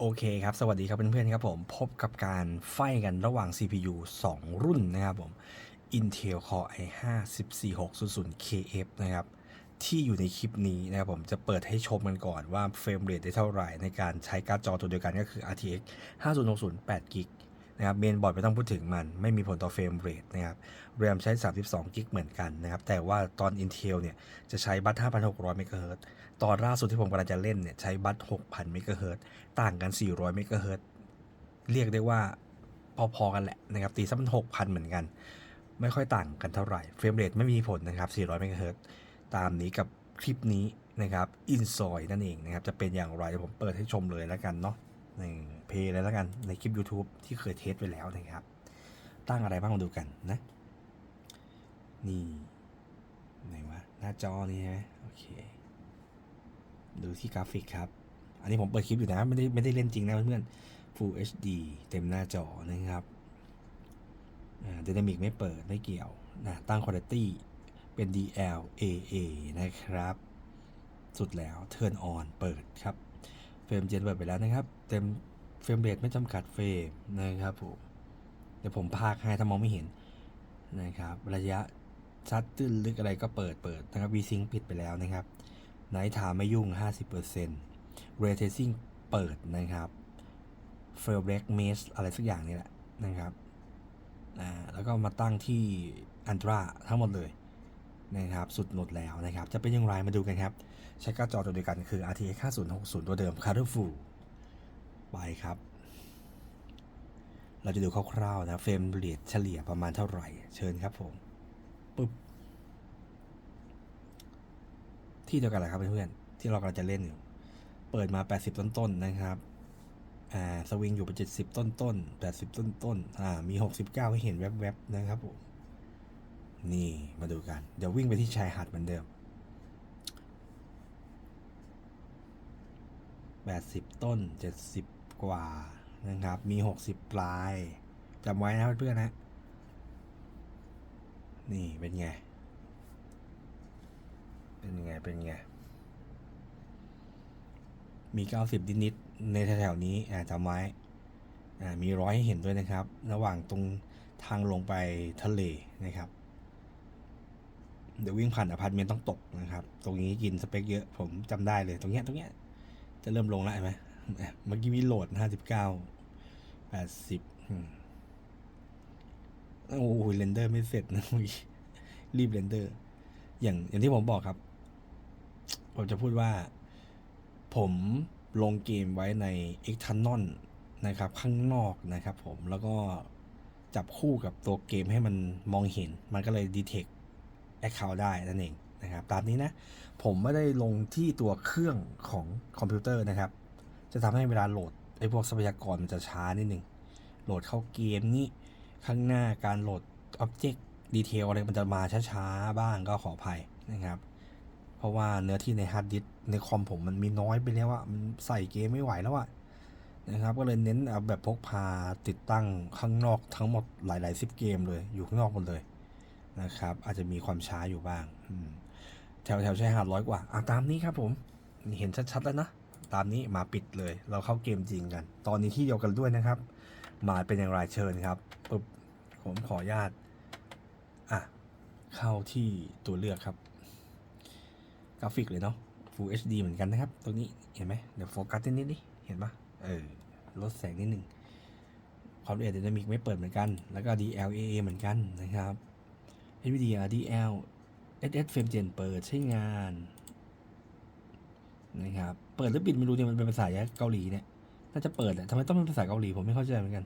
โอเคครับ สวัสดีครับเพื่อนๆครับผมพบกับการไฟกันระหว่าง CPU 2 รุ่นนะครับผม Intel Core i5 14600 KF นะครับ ที่อยู่ในคลิปนี้นะครับผมจะเปิดให้ชมกันก่อนว่าเฟรมเรทได้เท่าไหร่ในการใช้การ์ดจอตัวเดียวกันก็คือ RTX 5060 8 g b นะครับเมนบอร์ดไม่ต้องพูดถึงมัน ไม่มีผลต่อเฟรมเรทนะครับ RAM ใช้ 32 g b เหมือนกันนะครับ แต่ว่าตอน Intel เนี่ยจะใช้บัต5,600 MHz ตตอนล่าสุดที่ผมกำลังจะเล่นเนี่ยใช้บัต6,000 MHz ต่างกัน 400 MHz เฮิรเรียกได้ว่าพอๆกันแหละนะครับตีสักมัน6,000 เหมือนกัน ไม่ค่อยต่างกันเท่าไหร่เฟรมเรทไม่มีผลนะครับ 400 MHz ตตามนี้กับคลิปนี้นะครับอินซอยนั่นเองนะครับจะเป็นอย่างไรเดี๋ยวผมเปิดให้ชมเลยแล้วกันเนาะ ในเพย์เลยแล้วกันในคลิป YouTube ที่เคยเทสไปแล้วนะครับ ตั้งอะไรบ้างมาดูกันนะ นี่ไหนวะหน้าจอนี่ฮะโอเค ดูที่กราฟิกครับ อันนี้ผมเปิดคลิปอยู่นะ ไม่ได้ไม่ได้เล่นจริงนะเพื่อนๆ Full HD เต็มหน้าจอนะครับอ่า Dynamic ไม่เปิดไม่เกี่ยวนะตั้ง Quality เป็น DLAA นะครับ สุดแล้ว Turn on เปิดครับ เฟรมเจนเปิดไปแล้วนะครับ เต็มเฟรมเรทไม่จำกัดเฟรมนะครับผม เดี๋ยวผมพากให้ถ้ามองไม่เห็นนะครับ ระยะชัดตื้นลึกอะไรก็เปิดเปิดนะครับ VSync ปิดไปแล้วนะครับไนท์ทาไม่ยุ่ง 50% Ray Tracing เปิดนะครับ f a i l b r e a k Mesh อะไรสักอย่างนี่แหละนะครับ อ่า แล้วก็มาตั้งที่ Ultra ทั้งหมดเลย นะครับสุดหมดแล้วนะครับ จะเป็นอย่างไรมาดูกันครับ ใช้กร์ดจอตัวเดียวกันคือ RTX 5060 ตัวเดิม Colorful ไปครับ เราจะดูคร่าวๆนะเฟรมเรทเฉลี่ยประมาณเท่าไหร่ เชิญครับผมปึ๊บที่เดียวกันแหละครับเพื่อนๆที่เรากำลังจะเล่นอยู่ เปิดมา 80 ต้นๆนะครับอ่าสวิงอยู่ไป70 ต้นๆ80 ต้นๆอ่ามี 69 ให้เห็นแวบๆนะครับผม นี่มาดูกัน เดี๋ยววิ่งไปที่ชายหาดเหมือนเดิม 80 ต้น 70 กว่านะครับ มี 60 ปลายจำไว้นะเพื่อนๆนะ นี่เป็นไง เป็นไง เป็นไง มี 90 นิดๆในแถวๆนี้อ่าจำไว้อ่ามีร้อยให้เห็นด้วยนะครับ ระหว่างตรงทางลงไปทะเลนะครับ เดี๋ยววิ่งผ่านอพาร์ตเมนต์ต้องตกนะครับ ตรงนี้กินสเปคเยอะ ผมจำได้เลย ตรงเนี้ยตรงเนี้ยจะเริ่มลงแล้วเห็นไหมเมื่อกี้มีโหลด59 80อืมโอ้โหเรนเดอร์ไม่เสร็จนะรีบเรนเดอร์ อย่างอย่างที่ผมบอกครับ ผมจะพูดว่า ผมลงเกมไว้ใน e x t e r n a l นะครับ ข้างนอกนะครับผมแล้วก็จับคู่กับตัวเกมให้มันมองเห็น มันก็เลย detect account ได้นั่นเองนะครับตามนี้นะผมไม่ได้ลงที่ตัวเครื่องของคอมพิวเตอร์นะครับ จะทำให้เวลาโหลดไอ้พวกทรัพยากรมันจะช้านิดนึงโหลดเข้าเกมนี่ข้างหน้าการโหลด Object Detail อะไรมันจะมาช้าๆ บ้างก็ขออภัยนะครับ เพราะว่าเนื้อที่ในฮาร์ดดิสก์ในคอมผมมันมีน้อยไปแล้วอะมันใส่เกมไม่ไหวแล้วอะนะครับ ก็เลยเน้นเอาแบบพกพาติดตั้งข้างนอกทั้งหมดหลายๆสิบเกมเลยอยู่ข้างนอกหมดเลย นะครับ อาจจะมีความช้าอยู่บ้างแถวแถวชายหาดร้อยกว่าอะตามนี้ครับผมเห็นชัดๆแล้วนะตามนี้มาปิดเลย เราเข้าเกมจริงกัน ตอนนี้ที่เดียวกันด้วยนะครับ มาเป็นอย่างไรเชิญครับปึ๊บผมขออนุญาตอะเข้าที่ตัวเลือกครับ กราฟิกเลยเนาะ Full HD เหมือนกันนะครับ ตรงนี้เห็นไหมเดี๋ยวโฟกัสนิดนิดดิเห็นปะเออลดแสงนิดหนึ่งความละเอียด Dynamic ไม่เปิดเหมือนกัน แล้วก็ DLAA เหมือนกันนะครับ NVIDIA DL SS Frame Gen เปิดใช้งานนะครับ เปิดหรือปิดไม่รู้เนี่ยมันเป็นภาษาเกาหลีเนี่ย น่าจะเปิดแหละทำไมต้องเป็นภาษาเกาหลีผมไม่เข้าใจเหมือนกัน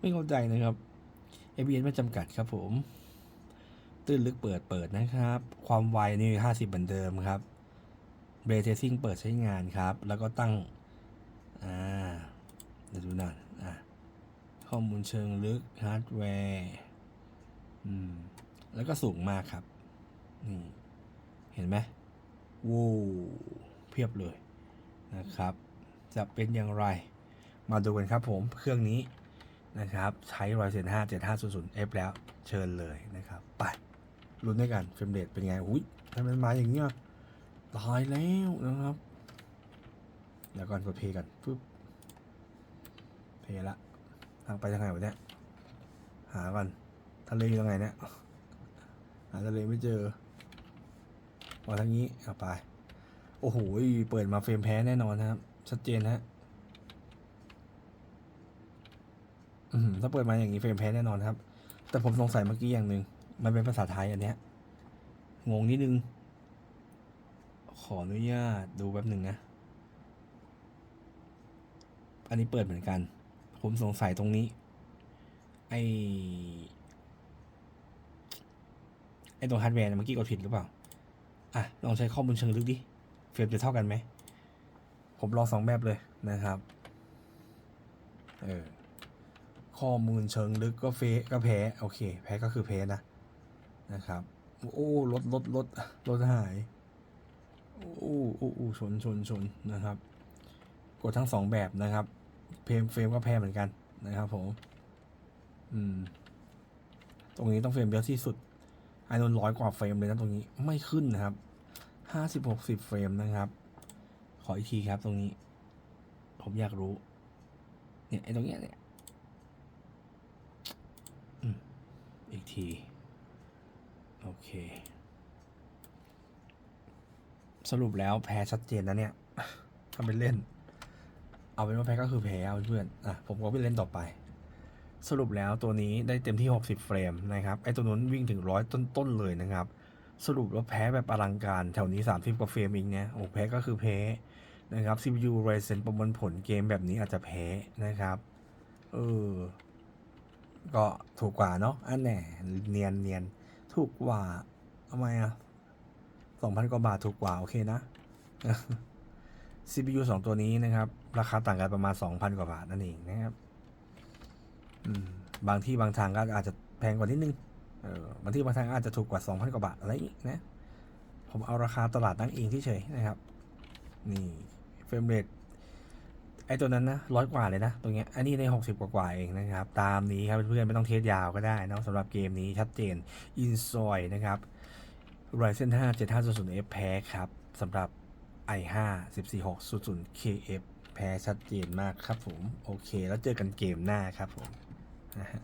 ไม่เข้าใจนะครับ ABS ไม่จำกัดครับผม ตื้นลึกเปิดเปิดนะครับ ความไวนี่ห้าสิบเหมือนเดิมครับ เบรเทซิ่งเปิดใช้งานครับ แล้วก็ตั้ง อ่า เดี๋ยวดูหน่อยอะข้อมูลเชิงลึกฮาร์ดแวร์ อืม แล้วก็สูงมากครับ นี่ เห็นไหมวู้เพียบเลยนะครับ จะเป็นอย่างไร มาดูกันครับผม เครื่องนี้นะครับ ใช้รอยเซน5 7500 F แล้ว เชิญเลยนะครับ ไปลุ้นด้วยกันเฟรมเรทเป็นไง อุ้ยทำไมมันมาอย่างเงี้ยตายแล้วนะครับ เดี๋ยวก่อนกดเพย์กันปึ๊บเพย์ละ ทางไปทางไหนวะเนี่ย หาก่อน ทะเลยู่ตรงไหนเนี่ยหาทะเลไม่เจอมาทางนี้เอาไป โอ้โห เปิดมาเฟรมแพ้แน่นอนนะครับ ชัดเจนฮะถ้าเปิดมาอย่างนี้เฟรมแพ้แน่นอนครับ แต่ผมสงสัยเมื่อกี้อย่างหนึ่งมันเป็นภาษาไทยอันเนี้ย งงนิดนึง ขออนุญาตดูแป๊บหนึ่งนะ อันนี้เปิดเหมือนกัน ผมสงสัยตรงนี้ ไอ ไอตรงฮาร์ดแวร์เมื่อกี้กดผิดหรือเปล่า อะ ลองใช้ข้อมูลเชิงลึกดิ เฟรมจะเท่ากันไหม ผมลองสองแบบเลยนะครับ เออ ข้อมูลเชิงลึกก็เฟก็แพ้ โอเค แพ้ก็คือแพ้นะ นะครับ โอ้รถรถรถรถหาย โอ้โอ้โอ้ชนชนชนนะครับ กดทั้งสองแบบนะครับ เฟรมเฟรมก็แพ้เหมือนกันนะครับผม อืม ตรงนี้ต้องเฟรมเยอะที่สุด ไอ้นนร้อยกว่าเฟรมเลยนะตรงนี้ไม่ขึ้นนะครับห้าสิบหกสิบเฟรมนะครับ ขออีกทีครับตรงนี้ ผมอยากรู้ เนี่ยไอ้ตรงเนี้ยเนี่ยอีกที โอเค สรุปแล้วแพ้ชัดเจนนะเนี่ยทำเป็นเล่น เอาเป็นว่าแพ้ก็คือแพ้เอาเพื่อนอะผมก็ไปเล่นต่อไป สรุปแล้วตัวนี้ได้เต็มที่ 60 เฟรมนะครับไอตัวนู้นวิ่งถึงร้อยต้นๆเลยนะครับ สรุปว่าแพ้แบบอลังการแถวนี้ 30 กว่าเฟรมเองเนี่ยโอ้แพ้ก็คือแพ้นะครับ CPU Ryzen ประมวลผลเกมแบบนี้อาจจะแพ้นะครับเออก็ถูกกว่าเนาะอันแน่เนียนเนียนถูกกว่าทำไมอะ2,000กว่าบาทถูกกว่า โอเคนะ CPU 2 ตัวนี้นะครับ ราคาต่างกันประมาณ 2,000 กว่าบาทนั่นเองนะครับ บางที่บางทางก็อาจจะแพงกว่านิดนึงเออบางที่บางทางอาจจะถูกกว่า 2,000 กว่าบาทอะไรอย่างงี้นะ ผมเอาราคาตลาดตั้งเองที่เฉยนะครับ นี่เฟรมเรทไอตัวนั้นนะร้อยกว่าเลยนะ ตรงเนี้ยอันนี้ใน 60 กว่ากว่าเองนะครับ ตามนี้ครับเพื่อนๆไม่ต้องเทสยาวก็ได้นะสำหรับเกมนี้ชัดเจน i n s o y นะครับ Ryzen 5 7500F แพ้ครับสำหรับ i5 14600 KF แพ้ชัดเจนมากครับผม โอเค แล้วเจอกันเกมหน้าครับผม นะฮะ